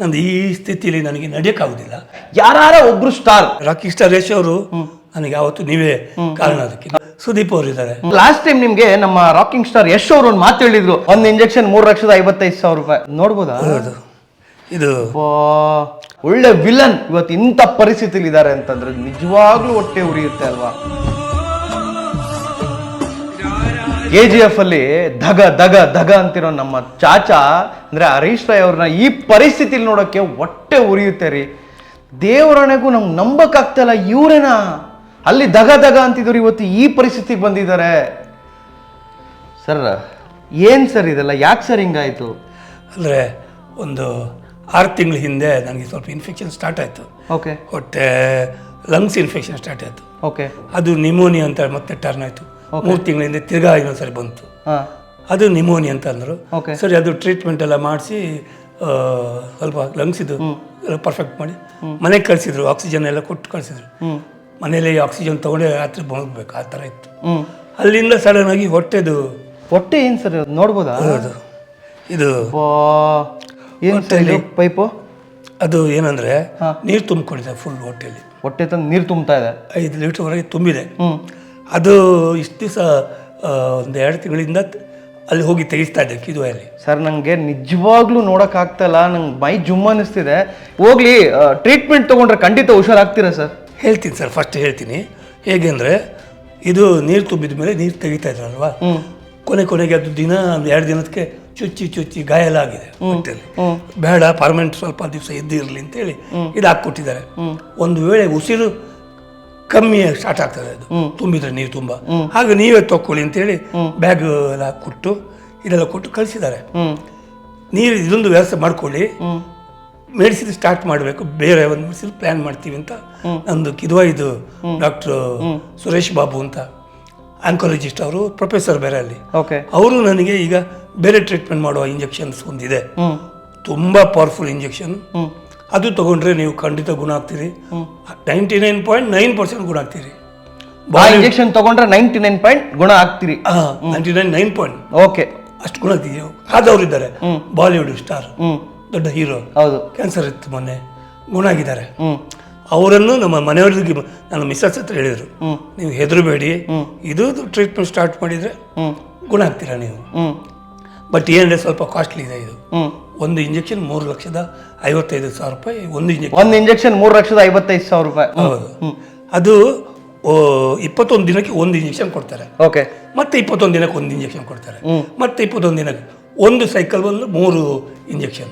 ನಂದು ಈ ಸ್ಥಿತಿಯಲ್ಲಿ ನನಗೆ ನಡೆಯಕ್ಕಾಗುದಿಲ್ಲ ಯಾರ ಒಬ್ರು ಸ್ಟಾರ್ ರಾಕಿ ಸ್ಟಾರ್ ರೇಷ್ ಅವರು ನನಗೆ ಯಾವತ್ತು ನೀವೇ ಕಾರಣ ಅದಕ್ಕೆ ಸುದೀಪ್ ಅವರು ಇದ್ದಾರೆ. ಲಾಸ್ಟ್ ಟೈಮ್ ನಿಮ್ಗೆ ನಮ್ಮ ರಾಕಿಂಗ್ ಸ್ಟಾರ್ ಯಶ್ ಅವರು ಒಂದು ಮಾತು ಹೇಳಿದ್ರು. ಒಂದು ಇಂಜೆಕ್ಷನ್ ಮೂರ್ ಲಕ್ಷದ ಐವತ್ತೈದು ಸಾವಿರ ರೂಪಾಯಿ. ನೋಡ್ಬೋದಾ? ಹೌದು. ಇದು ಒಳ್ಳೆ ವಿಲನ್ ಇವತ್ತು ಇಂಥ ಪರಿಸ್ಥಿತಿಲಿ ಇದ್ದಾರೆ ಅಂತಂದ್ರೆ ನಿಜವಾಗ್ಲೂ ಹೊಟ್ಟೆ ಉರಿಯುತ್ತೆ ಅಲ್ವಾ? ಕೆ ಜಿ ಎಫ್ ಅಲ್ಲಿ ಧಗ ಧಗ ಧಗ ಅಂತಿರೋ ನಮ್ಮ ಚಾಚಾ ಅಂದ್ರೆ ಹರೀಶ್ ರಾಯ್ ಅವ್ರನ್ನ ಈ ಪರಿಸ್ಥಿತಿಲಿ ನೋಡೋಕೆ ಹೊಟ್ಟೆ ಉರಿಯುತ್ತೆ ರೀ. ದೇವರಣೆಗೂ ನಮ್ಗೆ ನಂಬಕ್ಕಾಗ್ತಲ್ಲ ಇವರೇನಾ? ಅಲ್ಲಿ ಧಗ ಧಗ ಅಂತಿದ್ರು ಇವತ್ತು ಈ ಪರಿಸ್ಥಿತಿಗೆ ಬಂದಿದ್ದಾರೆ ಸರ್ ಏನ್ ಸರ್ ಇದೆಲ್ಲ? ಯಾಕೆ ಸರ್ ಹಿಂಗಾಯ್ತು? ಅಂದರೆ ಒಂದು ಆರು ತಿಂಗಳ ಹಿಂದೆ ನನಗೆ ಸ್ವಲ್ಪ ಇನ್ಫೆಕ್ಷನ್ ಸ್ಟಾರ್ಟ್ ಆಯಿತು. ಓಕೆ ಹೊಟ್ಟೆ ಲಂಗ್ಸ್ ಇನ್ಫೆಕ್ಷನ್ ಸ್ಟಾರ್ಟ್ ಆಯಿತು. ಓಕೆ ಅದು ನಿಮೋನಿಯಾ ಅಂತ ಮತ್ತೆ ಟರ್ನ್ ಆಯಿತು. ಮೂರು ತಿಂಗಳಿಂದ ತಿರ್ಗಾ ಇನ್ನೊಂದ್ಸರಿ ಬಂತು. ಅದು ನಿಮೋನಿಯಾ ಅಂತ ಅಂದರು. ಸರಿ ಅದು ಟ್ರೀಟ್ಮೆಂಟ್ ಎಲ್ಲ ಮಾಡಿಸಿ ಸ್ವಲ್ಪ ಲಂಗ್ಸ್ ಇದು ಎಲ್ಲ ಪರ್ಫೆಕ್ಟ್ ಮಾಡಿ ಮನೆಗೆ ಕಳಿಸಿದ್ರು ಆಕ್ಸಿಜನ್ ಎಲ್ಲ ಕೊಟ್ಟು ಕಳಿಸಿದ್ರು. ಮನೆಯಲ್ಲಿ ಮನೇಲಿ ಆಕ್ಸಿಜನ್ ತೊಗೊಂಡೆ ರಾತ್ರಿ ಬಂದ್ಬೇಕು ಆ ಥರ ಇತ್ತು. ಅಲ್ಲಿಂದ ಸಡನ್ ಆಗಿ ಹೊಟ್ಟೆದು ಹೊಟ್ಟೆ ಏನು ಸರ್ ನೋಡ್ಬೋದಾ? ಇದು ಏನು ಪೈಪು? ಅದು ಏನಂದ್ರೆ ನೀರು ತುಂಬಿಕೊಂಡಿದೆ ಫುಲ್ ಹೊಟ್ಟೆಯಲ್ಲಿ ಹೊಟ್ಟೆ ತಂದು ನೀರು ತುಂಬ್ತಾ ಇದೆ. ಐದು ಲೀಟರ್ವರೆಗೆ ತುಂಬಿದೆ. ಅದು ಇಷ್ಟು ದಿವಸ ಒಂದು ಎರಡು ತಿಂಗಳಿಂದ ಅಲ್ಲಿ ಹೋಗಿ ತೆಗಿಸ್ತಾ ಇದ್ದೆ ಕಿದುವೆಯಲ್ಲಿ. ಸರ್ ನನಗೆ ನಿಜವಾಗ್ಲೂ ನೋಡೋಕ್ಕಾಗ್ತಲ್ಲ ನಂಗೆ ಮೈ ಜುಮ್ ಅನಿಸ್ತಿದೆ. ಹೋಗಲಿ ಟ್ರೀಟ್ಮೆಂಟ್ ತೊಗೊಂಡ್ರೆ ಖಂಡಿತ ಹುಷಾರಾಗ್ತೀರಾ ಸರ್? ಹೇಳ್ತೀನಿ ಸರ್ ಫಸ್ಟ್ ಹೇಳ್ತೀನಿ. ಹೇಗೆಂದರೆ ಇದು ನೀರು ತುಂಬಿದ ಮೇಲೆ ನೀರು ತೆಗಿತಾ ಇದ್ರಲ್ವಾ? ಕೊನೆ ಕೊನೆಗೆ ಅದು ದಿನ ಒಂದು ಎರಡು ದಿನಕ್ಕೆ ಚುಚ್ಚಿ ಚುಚ್ಚಿ ಗಾಯ ಎಲ್ಲ ಆಗಿದೆ ಹೊಟ್ಟೆಯಲ್ಲಿ ಬೇಡ ಪರ್ಮನೆಂಟ್ ಸ್ವಲ್ಪ ದಿವಸ ಇದ್ದಿರಲಿ ಅಂತೇಳಿ ಇದು ಹಾಕ್ಕೊಟ್ಟಿದ್ದಾರೆ. ಒಂದು ವೇಳೆ ಉಸಿರು ಕಮ್ಮಿ ಸ್ಟಾರ್ಟ್ ಆಗ್ತದೆ ಅದು. ತುಂಬಿದ್ರೆ ನೀರು ತುಂಬ. ಹಾಗೆ ನೀವೇ ತಕ್ಕೊಳ್ಳಿ ಅಂತೇಳಿ ಬ್ಯಾಗ್ ಎಲ್ಲ ಕೊಟ್ಟು ಇದೆಲ್ಲ ಕೊಟ್ಟು ಕಳಿಸಿದ್ದಾರೆ. ನೀರು ಇದೊಂದು ವ್ಯವಸ್ಥೆ ಮಾಡ್ಕೊಳ್ಳಿ. ಮೆಡಿಸಿನ್ ಸ್ಟಾರ್ಟ್ ಮಾಡಬೇಕು. ಬೇರೆ ಒಂದು ಮೆಡಿಸಿನ್ ಪ್ಲ್ಯಾನ್ ಮಾಡ್ತೀವಿ ಅಂತ ನಂದು ಕಿದ್ವಾ ಇದು ಡಾಕ್ಟ್ರು ಸುರೇಶ್ ಬಾಬು ಅಂತ ಆಂಕಾಲಜಿಸ್ಟ್ ಅವರು ಪ್ರೊಫೆಸರ್ ಬೇರೆ ಅಲ್ಲಿ. ಓಕೆ. ಅವರು ನನಗೆ ಈಗ ಬೇರೆ ಟ್ರೀಟ್ಮೆಂಟ್ ಮಾಡುವ ಇಂಜೆಕ್ಷನ್ಸ್ ಒಂದಿದೆ. ತುಂಬಾ ಪವರ್ಫುಲ್ ಇಂಜೆಕ್ಷನ್ ಅದು ತಗೊಂಡ್ರೆ ನೀವು ಖಂಡಿತ ಗುಣ ಆಗ್ತೀರಿ. Ninety nine point nine percent ಗುಣ ಆಗ್ತೀರಿ. ಬಾಯಿ ಇಂಜೆಕ್ಷನ್ ತಗೊಂಡ್ರೆ ನೈಂಟಿ ನೈನ್ ಪಾಯಿಂಟ್ ಗುಣ ಆಗ್ತೀರಿ. Ninety nine nine point. Okay. ಅಷ್ಟು ಗುಣ ಆಗ್ತೀವಿ ಆದವರಿದ್ದಾರೆ ಬಾಲಿವುಡ್ ಸ್ಟಾರ್. ದೊಡ್ಡ ಹೀರೋ. ಹೌದು. ಕ್ಯಾನ್ಸರ್ ಇತ್ತು ಮೊನ್ನೆ. ಗುಣ ಆಗಿದ್ದಾರೆ. ಅವರನ್ನು ನಮ್ಮ ಮನೆಯವರಿಗೆ ನನ್ನ ಮಿಸ್ಸಸ್ ಹತ್ರ ಹೇಳಿದರು. ನೀವು ಹೆದರಬೇಡಿ. ಇದು ಟ್ರೀಟ್ಮೆಂಟ್ ಸ್ಟಾರ್ಟ್ ಮಾಡಿದರೆ ಗುಣ ಆಗ್ತೀರಾ ನೀವು? ಬಟ್ ಏನಂದರೆ ಸ್ವಲ್ಪ ಕಾಸ್ಟ್ಲಿ ಇದೆ ಇದು. ಒಂದು ಇಂಜೆಕ್ಷನ್ ಮೂರು ಲಕ್ಷದ ಐವತ್ತೈದು ಸಾವಿರ ರೂಪಾಯಿ ಒಂದು ಇಂಜೆಕ್ಷನ್ ಒಂದು ಇಂಜೆಕ್ಷನ್ ಮೂರು ಲಕ್ಷದ ಐವತ್ತೈದು ಸಾವಿರ ರೂಪಾಯಿ. ಹೌದು. ಅದು ಇಪ್ಪತ್ತೊಂದು ದಿನಕ್ಕೆ ಒಂದು ಇಂಜೆಕ್ಷನ್ ಕೊಡ್ತಾರೆ. ಓಕೆ ಮತ್ತೆ ಇಪ್ಪತ್ತೊಂದು ದಿನಕ್ಕೆ ಒಂದು ಇಂಜೆಕ್ಷನ್ ಕೊಡ್ತಾರೆ. ಮತ್ತೆ ಇಪ್ಪತ್ತೊಂದು ದಿನಕ್ಕೆ ಒಂದು ಸೈಕಲ್ ಬಂದು ಮೂರು ಇಂಜೆಕ್ಷನ್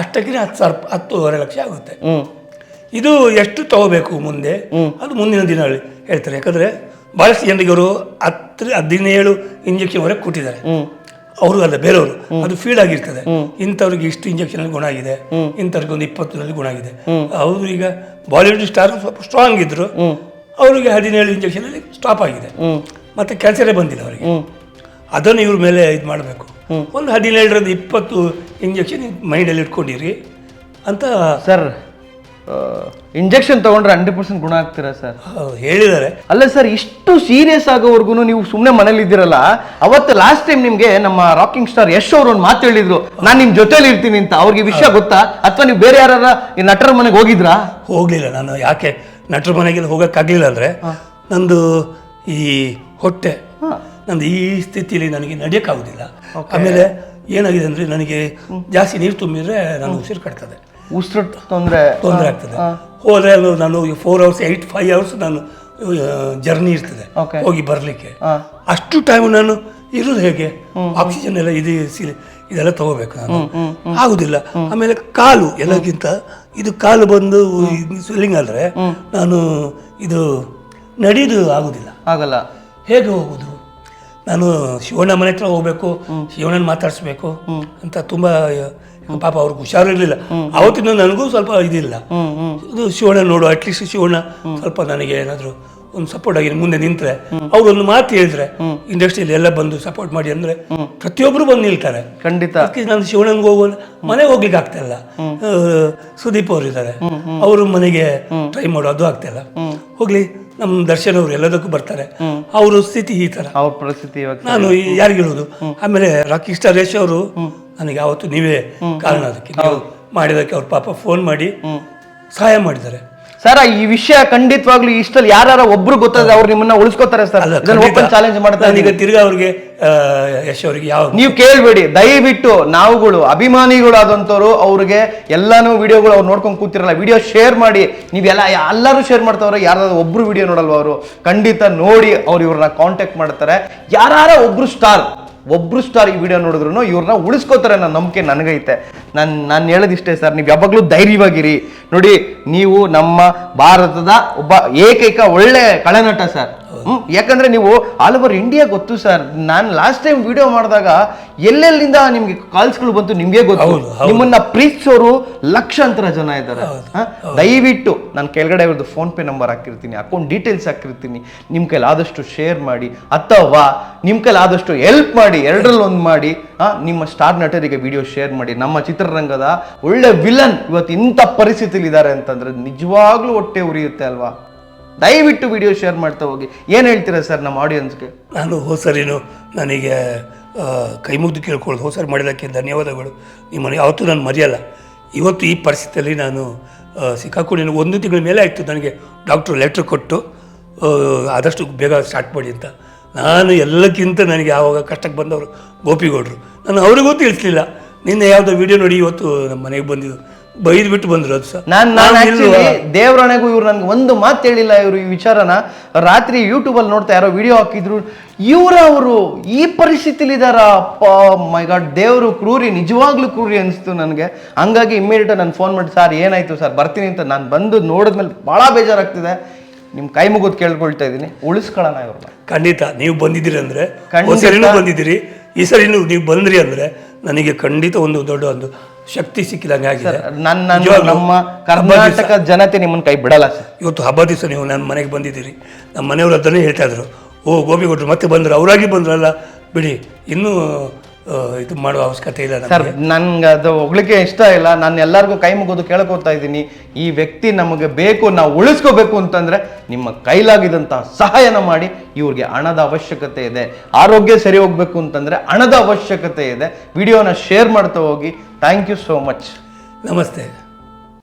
ಅಷ್ಟಕ್ಕಿಂತ ಅಷ್ಟಕ್ಕೆ ಹತ್ತು ಸಾವಿರ ಹತ್ತೂವರೆ ಲಕ್ಷ ಆಗುತ್ತೆ. ಇದು ಎಷ್ಟು ತಗೋಬೇಕು ಮುಂದೆ? ಅದು ಮುಂದಿನ ದಿನ ಹೇಳ್ತಾರೆ. ಯಾಕಂದ್ರೆ ಬಹಳಷ್ಟು ಜನರಿಗೆ ಅವರು ಹತ್ತು ಹದಿನೇಳು ಇಂಜೆಕ್ಷನ್ ವರೆಗೆ ಕೊಟ್ಟಿದ್ದಾರೆ. ಅವರು ಅಲ್ಲ, ಬೇರೆಯವರು. ಅದು ಫೀಲ್ ಆಗಿರ್ತದೆ. ಇಂಥವ್ರಿಗೆ ಇಷ್ಟು ಇಂಜೆಕ್ಷನ್ ಅಲ್ಲಿ ಗುಣ ಆಗಿದೆ. ಇಂಥವ್ರಿಗೆ ಒಂದು ಇಪ್ಪತ್ತರಲ್ಲಿ ಗುಣ ಆಗಿದೆ. ಅವರು ಈಗ ಬಾಲಿವುಡ್ ಸ್ಟಾರ್ ಸ್ವಲ್ಪ ಸ್ಟ್ರಾಂಗ್ ಇದ್ರು, ಅವರಿಗೆ ಹದಿನೇಳು ಇಂಜೆಕ್ಷನ್ ಅಲ್ಲಿ ಸ್ಟಾಪ್ ಆಗಿದೆ. ಮತ್ತೆ ಕ್ಯಾನ್ಸರೇ ಬಂದಿಲ್ಲ ಅವರಿಗೆ. ಅದನ್ನು ಇವ್ರ ಮೇಲೆ ಇದು ಮಾಡಬೇಕು. ಒಂದು ಹದಿನೇಳರಿಂದ ಇಪ್ಪತ್ತು ಇಂಜೆಕ್ಷನ್ ಮೈಂಡಲ್ಲಿ ಇಟ್ಕೊಂಡಿರಿ ಅಂತ ಸರ್ ಇಂಜೆಕ್ಷನ್ ತಗೊಂಡ್ರೆ ಹಂಡ್ರೆಡ್ ಪರ್ಸೆಂಟ್ ಗುಣ ಆಗ್ತೀರಾ ಸರ್? ಹೇಳಿದ್ದಾರೆ. ಅಲ್ಲ ಸರ್ ಇಷ್ಟು ಸೀರಿಯಸ್ ಆಗೋವರೆಗೂ ನೀವು ಸುಮ್ಮನೆ ಮನೇಲಿ ಇದ್ದೀರಲ್ಲ ಅವತ್ತು ಲಾಸ್ಟ್ ಟೈಮ್ ನಿಮಗೆ ನಮ್ಮ ರಾಕಿಂಗ್ ಸ್ಟಾರ್ ಯಶ್ ಅವ್ರು ಒಂದು ಮಾತು ಹೇಳಿದ್ರು ನಾನು ನಿಮ್ಮ ಜೊತೆಲಿ ಇರ್ತೀನಿ ಅಂತ ಅವ್ರಿಗೆ ವಿಷಯ ಗೊತ್ತಾ? ಅಥವಾ ನೀವು ಬೇರೆ ಯಾರ ಈ ನಟರ ಮನೆಗೆ ಹೋಗಿದ್ರಾ? ಹೋಗಲಿಲ್ಲ ನಾನು ಯಾಕೆ? ನಟರ ಮನೆಗೆ ಹೋಗೋಕ್ಕಾಗಲಿಲ್ಲ ಅಂದರೆ ನಂದು ಈ ಹೊಟ್ಟೆ ನಂದು ಈ ಸ್ಥಿತಿಯಲ್ಲಿ ನನಗೆ ನಡೆಯೋಕ್ಕಾಗೋದಿಲ್ಲ. ಆಮೇಲೆ ಏನಾಗಿದೆ ಅಂದರೆ ನನಗೆ ಜಾಸ್ತಿ ನೀರು ತುಂಬಿದ್ರೆ ನಾನು ಉಸಿರು ಕಟ್ತದೆ. ಉಸಿರು ತೊಂದರೆ. ತೊಂದರೆ ಆಗ್ತದೆ. ಹೋದರೆ ಅದು ನಾನು four hours eight five hours ನಾನು ಜರ್ನಿ ಇರ್ತದೆ. ಹೋಗಿ ಬರಲಿಕ್ಕೆ. ಅಷ್ಟು ಟೈಮ್ ನಾನು ಇರೋದು ಹೇಗೆ? ಆಕ್ಸಿಜನ್ ಎಲ್ಲ ಇದು ಇದೆಲ್ಲ ತಗೋಬೇಕು ನಾನು. ಆಗುದಿಲ್ಲ. ಆಮೇಲೆ ಕಾಲು ಎಲ್ಲಕ್ಕಿಂತ ಇದು ಕಾಲು ಬಂದು ಸ್ವಿಲ್ಲಿಂಗ್ ಆದರೆ ನಾನು ಇದು ನಡೀದು ಆಗುದಿಲ್ಲ. ಆಗಲ್ಲ. ಹೇಗೆ ಹೋಗುದು? ನಾನು ಶಿವಣ್ಣ ಮನೆ ಹತ್ರ ಹೋಗ್ಬೇಕು ಶಿವಣ್ಣನ ಮಾತಾಡಿಸ್ಬೇಕು ಅಂತ ತುಂಬಾ ಪಾಪ ಅವ್ರಿಗೆ ಹುಷಾರಿರ್ಲಿಲ್ಲ ಅವತ್ತಿನ ನನಗೂ ಸ್ವಲ್ಪ ಇದಿಲ್ಲ. ಇದು ಶಿವಣ್ಣ ನೋಡು ಅಟ್ಲೀಸ್ಟ್ ಶಿವಣ್ಣ ಸ್ವಲ್ಪ ನನಗೆ ಏನಾದ್ರು ಒಂದು ಸಪೋರ್ಟ್ ಆಗಿ ಮುಂದೆ ನಿಂತರೆ ಅವ್ರು ಒಂದು ಮಾತು ಹೇಳಿದ್ರೆ ಇಂಡಸ್ಟ್ರಿಯಲ್ಲಿ ಎಲ್ಲ ಬಂದು ಸಪೋರ್ಟ್ ಮಾಡಿ ಅಂದ್ರೆ ಪ್ರತಿಯೊಬ್ಬರು ಬಂದು ನಿಲ್ತಾರೆ. ಖಂಡಿತ. ನಾನು ಶಿವಣ್ಣಂಗೆ ಹೋಗೋ ಮನೆಗೆ ಹೋಗ್ಲಿಕ್ಕೆ ಆಗ್ತಾ ಇಲ್ಲ. ಸುದೀಪ್ ಅವರು ಇದ್ದಾರೆ ಅವರು ಮನೆಗೆ ಟ್ರೈ ಮಾಡೋದು ಆಗ್ತಾ ಇಲ್ಲ. ಹೋಗ್ಲಿ. ನಮ್ಮ ದರ್ಶನ್ ಅವರು ಎಲ್ಲದಕ್ಕೂ ಬರ್ತಾರೆ. ಅವ್ರ ಸ್ಥಿತಿ ಈ ತರ. ಅವ್ರ ಪರಿಸ್ಥಿತಿ ನಾನು ಯಾರಿಗೆ ಹೇಳೋದು? ಆಮೇಲೆ ರಾಕಿ ಸ್ಟಾರ್ ರೇಶ್ ಅವರು ನನಗೆ ಯಾವತ್ತು ನೀವೇ ಕಾರಣ ಅದಕ್ಕೆ. ಮಾಡಿದಕ್ಕೆ ಅವ್ರ ಪಾಪ ಫೋನ್ ಮಾಡಿ ಸಹಾಯ ಮಾಡಿದ್ದಾರೆ. ಸರ್ ಈ ವಿಷಯ ಖಂಡಿತವಾಗ್ಲೂ ಇಷ್ಟಲ್ಲಿ ಯಾರು ಒಬ್ರು ಗೊತ್ತಾದ್ರೆ ಅವ್ರು ನಿಮ್ಮನ್ನ ಉಳಿಸ್ಕೋತಾರೆ ಸರ್. ಓಪನ್ ಚಾಲೆಂಜ್ ಮಾಡ್ತಾರೆ ಈಗ. ತಿರ್ಗಾ ಅವ್ರಿಗೆ ಯಶ್ ಅವರಿಗೆ ಯಾವ ನೀವು ಕೇಳ್ಬೇಡಿ. ದಯವಿಟ್ಟು ನಾವುಗಳು ಅಭಿಮಾನಿಗಳು ಆದಂತವ್ರು ಅವ್ರಿಗೆ ಎಲ್ಲಾನು ವಿಡಿಯೋಗಳು ಅವ್ರು ನೋಡ್ಕೊಂಡು ಕೂತಿರಲ್ಲ ವಿಡಿಯೋ ಶೇರ್ ಮಾಡಿ. ನೀವೆಲ್ಲ ಎಲ್ಲರೂ ಶೇರ್ ಮಾಡ್ತಾವ್ರೆ ಯಾರಾದ್ರೂ ಒಬ್ರು ವಿಡಿಯೋ ನೋಡಲ್ವ ಅವರು? ಖಂಡಿತ ನೋಡಿ ಅವ್ರು ಇವ್ರನ್ನ ಕಾಂಟ್ಯಾಕ್ಟ್ ಮಾಡ್ತಾರೆ. ಯಾರು ಒಬ್ರು ಸ್ಟಾರ್ ಒಬ್ರು ಸ್ಟಾರ್ ಈ ವಿಡಿಯೋ ನೋಡಿದ್ರು ಇವ್ರನ್ನ ಉಳಿಸ್ಕೋತಾರೆ ಅನ್ನೋ ನಂಬಿಕೆ ನನಗೈತೆ. ನಾನು ನಾನು ಹೇಳೋದಿಷ್ಟೇ ಸರ್ ನೀವು ಯಾವಾಗಲೂ ಧೈರ್ಯವಾಗಿರಿ. ನೋಡಿ, ನೀವು ನಮ್ಮ ಭಾರತದ ಒಬ್ಬ ಏಕೈಕ ಒಳ್ಳೆ ಕಳೆನಟ ಸರ್ ಯಾಕಂದ್ರೆ ನೀವು ಆಲ್ ಓವರ್ ಇಂಡಿಯಾ ಗೊತ್ತು ಸರ್. ನಾನು ಲಾಸ್ಟ್ ಟೈಮ್ ವಿಡಿಯೋ ಮಾಡಿದಾಗ ಎಲ್ಲೆಲ್ಲಿಂದ ನಿಮ್ಗೆ ಕಾಲ್ಸ್ಗಳು ಬಂತು ನಿಮ್ಗೆ ಗೊತ್ತು. ನಿಮ್ಮನ್ನ ಪ್ರೀತಿಸೋರು ಲಕ್ಷಾಂತರ ಜನ ಇದ್ದಾರೆ? ದಯವಿಟ್ಟು ನಾನು ಕೆಳಗಡೆ ಅವ್ರದ್ದು ಫೋನ್ ಪೇ ನಂಬರ್ ಹಾಕಿರ್ತೀನಿ ಅಕೌಂಟ್ ಡೀಟೇಲ್ಸ್ ಹಾಕಿರ್ತೀನಿ. ನಿಮ್ಮ ಕೈಲಿ ಆದಷ್ಟು ಶೇರ್ ಮಾಡಿ ಅಥವಾ ನಿಮ್ಮ ಕೈಲಿ ಆದಷ್ಟು ಹೆಲ್ಪ್ ಮಾಡಿ ಎರಡರಲ್ಲಿ ಒಂದು ಮಾಡಿ ನಿಮ್ಮ ಸ್ಟಾರ್ ನಟರಿಗೆ ವಿಡಿಯೋ ಶೇರ್ ಮಾಡಿ ನಮ್ಮ ಚಿತ್ರರಂಗದ ಒಳ್ಳೆ ವಿಲನ್ ಇವತ್ತು ಇಂಥ ಪರಿಸ್ಥಿತಿಲಿ ಇದ್ದಾರೆ ಅಂತಂದ್ರೆ ನಿಜವಾಗ್ಲೂ ಹೊಟ್ಟೆ ಉರಿಯುತ್ತೆ ಅಲ್ವಾ? ದಯವಿಟ್ಟು ವಿಡಿಯೋ ಶೇರ್ ಮಾಡ್ತಾ ಹೋಗಿ. ಏನು ಹೇಳ್ತೀರಾ ಸರ್ ನಮ್ಮ ಆಡಿಯನ್ಸ್ಗೆ ನಾನು ಹೋದ ಸರಿನು ನನಗೆ ಕೈ ಮುಗಿದು ಕೇಳ್ಕೊಳ್ಳೋದು ಹೋದ ಸರಿ ಮಾಡಿದ್ದಕ್ಕೆ ಧನ್ಯವಾದಗಳು. ನಿಮ್ಮನ್ನು ಯಾವತ್ತೂ ನಾನು ಮರೆಯಲ್ಲ. ಇವತ್ತು ಈ ಪರಿಸ್ಥಿತಿಯಲ್ಲಿ ನಾನು ಸಿಕ್ಕಾಕೊಂಡು ಒಂದು ತಿಂಗಳ ಮೇಲೆ ಆಯಿತು ನನಗೆ ಡಾಕ್ಟ್ರು ಲೆಟ್ರ್ ಕೊಟ್ಟು ಆದಷ್ಟು ಬೇಗ ಸ್ಟಾರ್ಟ್ ಮಾಡಿ ಅಂತ. ನಾನು ಎಲ್ಲಕ್ಕಿಂತ ನನಗೆ ಆವಾಗ ಕಷ್ಟಕ್ಕೆ ಬಂದವರು ಗೋಪಿಗೌಡರು. ನಾನು ಅವರಿಗೂ ತಿಳಿಸ್ಲಿಲ್ಲ. ನಿನ್ನೆ ಯಾವುದೋ ವಿಡಿಯೋ ನೋಡಿ ಇವತ್ತು ನಮ್ಮ ಮನೆಗೆ ಬಂದಿದ್ದು. ಬೈದು ಬಿಟ್ಟು ಬಂದ್ರು ಅದು ಸಹ ನಾನ್ ನಾನು ಆಕ್ಚುಲಿ ದೇವರಣೆಗೂ ಇವ್ರು ನನ್ಗೆ ಒಂದು ಮಾತು ಹೇಳಿಲ್ಲ ಇವರು ಈ ವಿಚಾರನ. ರಾತ್ರಿ ಯೂಟ್ಯೂಬ್ ಅಲ್ಲಿ ನೋಡ್ತಾ ಯಾರೋ ವಿಡಿಯೋ ಹಾಕಿದ್ರು. ಇವ್ರ ಅವರು ಈ ಪರಿಸ್ಥಿತಿಲಿ ಅಪ್ಪ ಮೈ ಗಾಡ್ ದೇವರು ಕ್ರೂರಿ ನಿಜವಾಗ್ಲೂ ಕ್ರೂರಿ ಅನಿಸ್ತು ನನಗೆ. ಹಂಗಾಗಿ ಇಮ್ಮಿಡಿಯೇಟ್ ನಾನು ಫೋನ್ ಮಾಡಿ ಸರ್ ಏನಾಯ್ತು ಸರ್? ಬರ್ತೀನಿ ಅಂತ ನಾನು ಬಂದು ನೋಡಿದ್ಮೇಲೆ ಭಾಳ ಬೇಜಾರಾಗ್ತಿದೆ. ನಿಮ್ಮ ಕೈ ಮುಗಿದು ಕೇಳ್ಕೊಳ್ತಾ ಇದ್ದೀನಿ ಉಳಿಸ್ಕೊಳ್ಳೋಣ ಇವ್ರನ್ನ ಖಂಡಿತ ನೀವು ಬಂದಿದ್ದೀರಿ ಅಂದ್ರೆ ಖಂಡಿತ. ಬಂದಿದ್ದೀರಿ. ಈ ಸರಿ ನೀವು ಬಂದ್ರಿ ಅಂದ್ರೆ ನನಗೆ ಖಂಡಿತ ಒಂದು ದೊಡ್ಡ ಒಂದು ಶಕ್ತಿ ಸಿಕ್ಕಿದಂಗೆ ಆಗಿದೆ. ನನ್ನ ನಮ್ಮ ಕರ್ನಾಟಕ ಜನತೆ ನಿಮ್ಮನ್ನು ಕೈ ಬಿಡಲ್ಲ ಸರ್ ಇವತ್ತು ಹಬ್ಬ ದಿವಸ ನೀವು ನನ್ನ ಮನೆಗೆ ಬಂದಿದ್ದೀರಿ. ನಮ್ಮ ಮನೆಯವರು ಅದನ್ನೇ ಹೇಳ್ತಾ ಇದ್ರು ಓ ಗೋಪಿಗೌಡರು ಮತ್ತೆ ಬಂದರು ಅವರಾಗಿ ಬಂದ್ರಲ್ಲ ಬಿಡಿ. ಇನ್ನೂ ಇದು ಮಾಡುವ ಅವಶ್ಯಕತೆ ಇಲ್ಲ ಸರ್ ನನ್ಗೆ ಅದು ಹೊಗಳಿಕೆ ಇಷ್ಟ ಇಲ್ಲ. ನಾನು ಎಲ್ಲರಿಗೂ ಕೈ ಮುಗಿದು ಕೇಳ್ಕೊತಾ ಇದ್ದೀನಿ. ಈ ವ್ಯಕ್ತಿ ನಮಗೆ ಬೇಕು ನಾವು ಉಳಿಸ್ಕೋಬೇಕು ಅಂತಂದ್ರೆ ನಿಮ್ಮ ಕೈಲಾಗಿದಂಥ ಸಹಾಯನ ಮಾಡಿ ಇವ್ರಿಗೆ ಹಣದ ಅವಶ್ಯಕತೆ ಇದೆ. ಆರೋಗ್ಯ ಸರಿ ಹೋಗ್ಬೇಕು ಅಂತಂದ್ರೆ ಹಣದ ಅವಶ್ಯಕತೆ ಇದೆ. ವಿಡಿಯೋನ ಶೇರ್ ಮಾಡ್ತಾ ಹೋಗಿ. Thank you so much. ನಮಸ್ತೆ.